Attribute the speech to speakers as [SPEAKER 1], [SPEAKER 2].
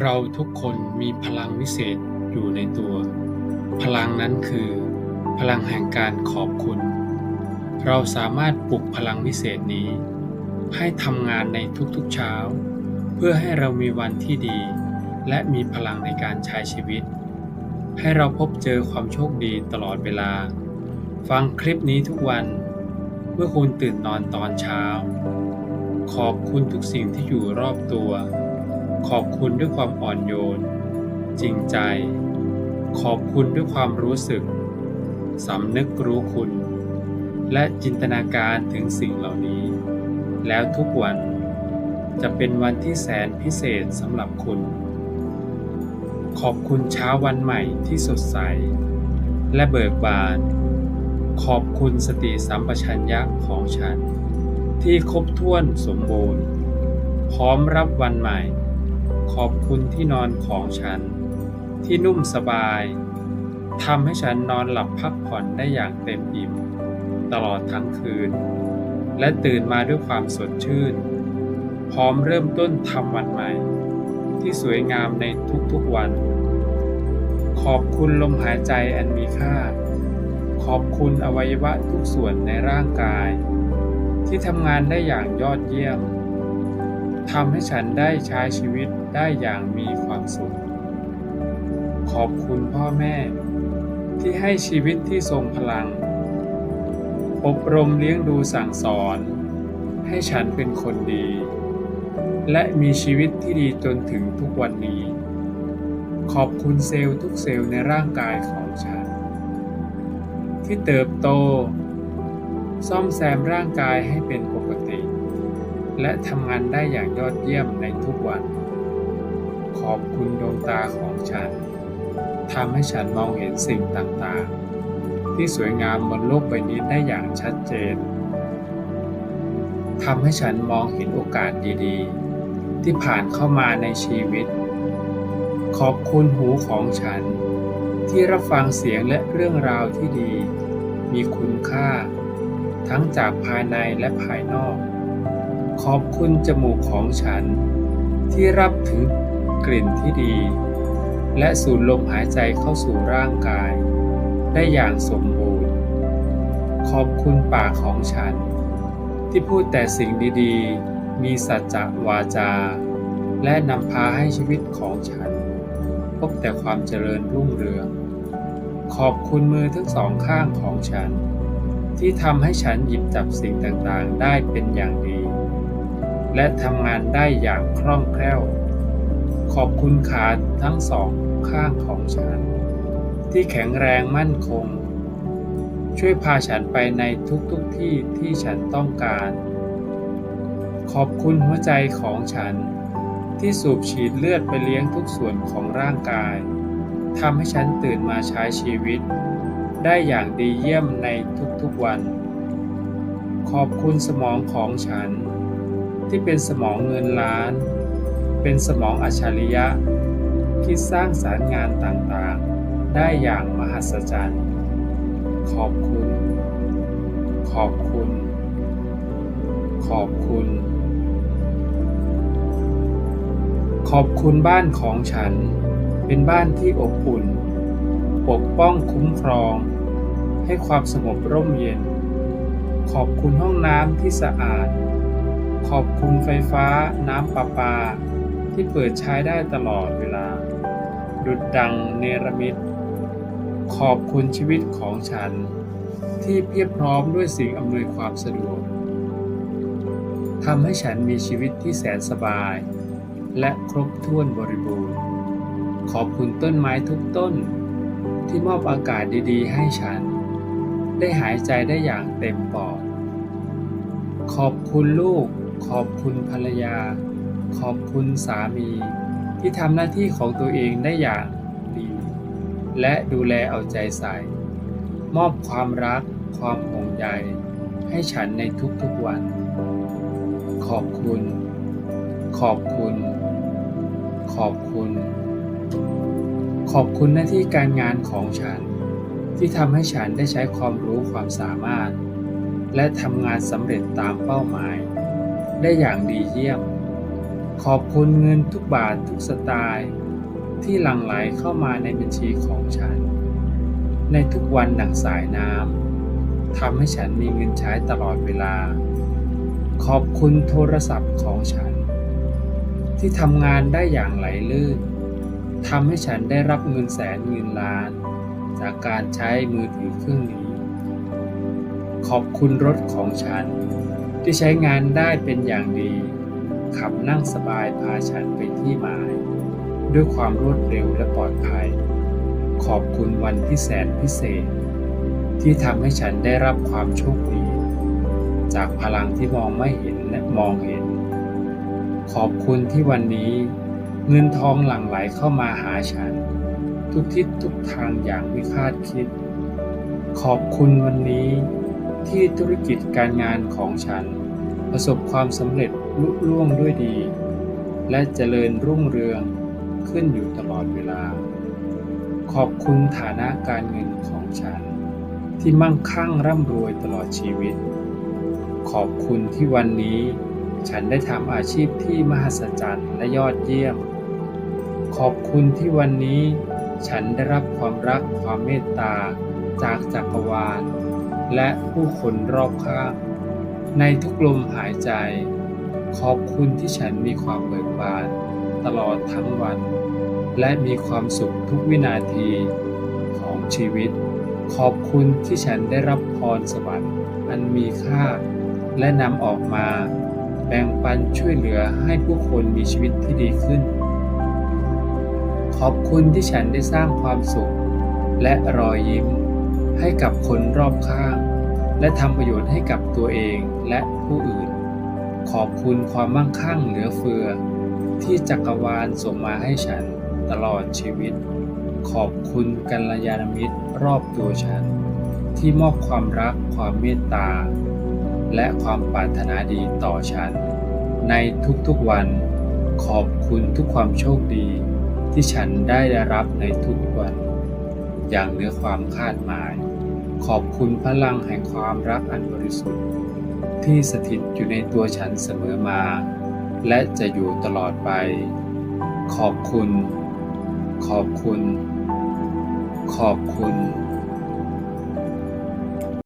[SPEAKER 1] เราทุกคนมีพลังวิเศษอยู่ในตัว พลังนั้นคือ พลังแห่งการขอบคุณ เราสามารถปลุกพลังวิเศษนี้ ให้ทำงานในทุกๆเช้า เพื่อให้เรามีวันที่ดี และมีพลังในการใช้ชีวิต ให้เราพบเจอความโชคดีตลอดเวลา ฟังคลิปนี้ทุกวันเมื่อคุณตื่นนอนตอนเช้า ขอบคุณทุกสิ่งที่อยู่รอบตัว ขอบคุณด้วยความอ่อนโยน จริงใจ ขอบคุณด้วยความรู้สึกสำนึกรู้คุณ และจินตนาการถึงสิ่งเหล่านี้ แล้วทุกวันจะเป็นวันที่แสนพิเศษสำหรับคุณ ขอบคุณเช้าวันใหม่ที่สดใส และเบิกบาน ขอบคุณสติสัมปชัญญะของฉัน ที่ครบถ้วนสมบูรณ์ พร้อมรับวันใหม่ ขอบคุณที่นอนของฉัน ที่นุ่มสบายทำให้ฉันนอนหลับพักผ่อนได้อย่างเต็มอิ่ม ตลอดทั้งคืน และตื่นมาด้วยความสดชื่น พร้อมเริ่มต้นทำวันใหม่ ที่สวยงามในทุกๆวัน ขอบคุณลมหายใจอันมีค่า ขอบคุณอวัยวะทุกส่วนในร่างกาย ที่ทำงานได้อย่างยอดเยี่ยม ทำให้ฉันได้ใช้ชีวิตได้อย่างมีความสุข ขอบคุณพ่อแม่ ที่ให้ชีวิตที่ทรงพลัง อบรมเลี้ยงดูสั่งสอน ให้ฉันเป็นคนดี และมีชีวิตที่ดีจนถึงทุกวันนี้ ขอบคุณเซลล์ทุกเซลล์ในร่างกายของฉัน ที่เติบโต ซ่อมแซมร่างกายให้เป็นปกติ และทำงานได้อย่างยอดเยี่ยมในทุกวัน ขอบคุณดวงตาของฉันทำให้ฉันมองเห็นสิ่งต่างๆ ที่สวยงามบนโลกใบนี้ได้อย่างชัดเจนทำให้ฉันมองเห็นโอกาสดีๆ ที่ผ่านเข้ามาในชีวิต ขอบคุณหูของฉัน ที่รับฟังเสียงและเรื่องราวที่ดี มีคุณค่า ทั้งจากภายในและภายนอก ขอบคุณจมูกของฉัน ที่รับถึงกลิ่นที่ดี และสูดลมหายใจเข้าสู่ร่างกาย ได้อย่างสมบูรณ์ ขอบคุณปากของฉัน ที่พูดแต่สิ่งดีๆ มีสัจจะวาจา และนำพาให้ชีวิตของฉัน พบแต่ความเจริญรุ่งเรือง ขอบคุณมือทั้งสองข้างของฉัน ที่ทำให้ฉันหยิบจับสิ่งต่างๆ ได้เป็นอย่างดี และทำงานได้อย่างคล่องแคล่ว ขอบคุณขาทั้งสองข้างของฉัน ที่แข็งแรงมั่นคง ช่วยพาฉันไปในทุกๆทที่ที่ฉันต้องการ ขอบคุณหัวใจของฉัน ที่สูบฉีดเลือดไปเลี้ยงทุกส่วนของร่างกายทำให้ฉันตื่นมาใช้ชีวิต ได้อย่างดีเยี่ยมในทุกๆวัน ขอบคุณสมองของฉัน ที่เป็นสมองเงินล้าน เป็นสมองอัจฉริยะ ที่สร้างสารรค์งานต่างๆ ได้อย่างมหัศจรรย์ ขอบคุณ ขอบคุณ ขอบคุณ ขอบคุณบ้านของฉัน เป็นบ้านที่อบอุ่น ปกป้องคุ้มครอง ให้ความสงบร่มเย็น ขอบคุณห้องน้ำที่สะอาด ขอบคุณไฟฟ้าน้ำประปา ที่เปิดใช้ได้ตลอดเวลา ดุดดังเนรมิต ขอบคุณชีวิตของฉัน ที่เพียบพร้อมด้วยสิ่งอำนวยความสะดวกทำให้ฉันมีชีวิตที่แสนสบาย และครบถ้วนบริบูรณ์ ขอบคุณต้นไม้ทุกต้น ที่มอบอากาศดีๆ ให้ฉัน ได้หายใจได้อย่างเต็มปอด ขอบคุณลูก ขอบคุณภรรยา ขอบคุณสามี ที่ทำหน้าที่ของตัวเองได้อย่างดี และดูแลเอาใจใส่ มอบความรัก ความห่วงใยให้ฉันในทุกๆวัน ขอบคุณ ขอบคุณ ขอบคุณ ขอบคุณหน้าที่การงานของฉัน ที่ทำให้ฉันได้ใช้ความรู้ความสามารถ และทำงานสำเร็จตามเป้าหมาย ได้อย่างดีเยี่ยม ขอบคุณเงินทุกบาททุกสตางค์ที่หลั่งไหลเข้ามาในบัญชีของฉัน ในทุกวันดั่งสายน้ำทำให้ฉันมีเงินใช้ตลอดเวลา ขอบคุณโทรศัพท์ของฉัน ที่ทำงานได้อย่างไหลลื่นทำให้ฉันได้รับเงินแสนเงินล้าน จากการใช้มือถือเครื่องนี้ ขอบคุณรถของฉัน ที่ใช้งานได้เป็นอย่างดี ขับนั่งสบายพาฉันไปที่หมาย ด้วยความรวดเร็วและปลอดภัย ขอบคุณวันที่แสนพิเศษ ที่ทำให้ฉันได้รับความโชคดี จากพลังที่มองไม่เห็นและมองเห็น ขอบคุณที่วันนี้ เงินทองหลั่งไหลเข้ามาหาฉัน ทุกทิศทุกทางอย่างไม่คาดคิด ขอบคุณวันนี้ ที่ธุรกิจการงานของฉัน ประสบความสำเร็จลุล่วงด้วยดี และเจริญรุ่งเรืองขึ้นอยู่ตลอดเวลา ขอบคุณฐานะการเงินของฉัน ที่มั่งคั่งร่ำรวยตลอดชีวิต ขอบคุณที่วันนี้ ฉันได้ทำอาชีพที่มหัศจรรย์และยอดเยี่ยม ขอบคุณที่วันนี้ ฉันได้รับความรักความเมตตาจากจักรวาล และผู้คนรอบข้าง ในทุกลมหายใจ ขอบคุณที่ฉันมีความเบิกบาน ตลอดทั้งวัน และมีความสุขทุกวินาทีของชีวิต ขอบคุณที่ฉันได้รับพรสวรรค์อันมีค่า และนำออกมา แบ่งปันช่วยเหลือให้ผู้คนมีชีวิตที่ดีขึ้น ขอบคุณที่ฉันได้สร้างความสุข และรอยยิ้ม ให้กับคนรอบข้าง และทำประโยชน์ให้กับตัวเองและผู้อื่น ขอบคุณความมั่งคั่งเหลือเฟือ ที่จักรวาลส่งมาให้ฉันตลอดชีวิต ขอบคุณกัลยาณมิตรรอบตัวฉัน ที่มอบความรักความเมตตา และความปรารถนาดีต่อฉัน ในทุกๆวัน ขอบคุณทุกความโชคดี ที่ฉันได้รับในทุกวัน อย่างเหนือความคาดหมาย ขอบคุณพลังแห่งความรักอันบริสุทธิ์ ที่สถิตอยู่ในตัวฉันเสมอมา และจะอยู่ตลอดไป ขอบคุณ ขอบคุณ ขอบคุณ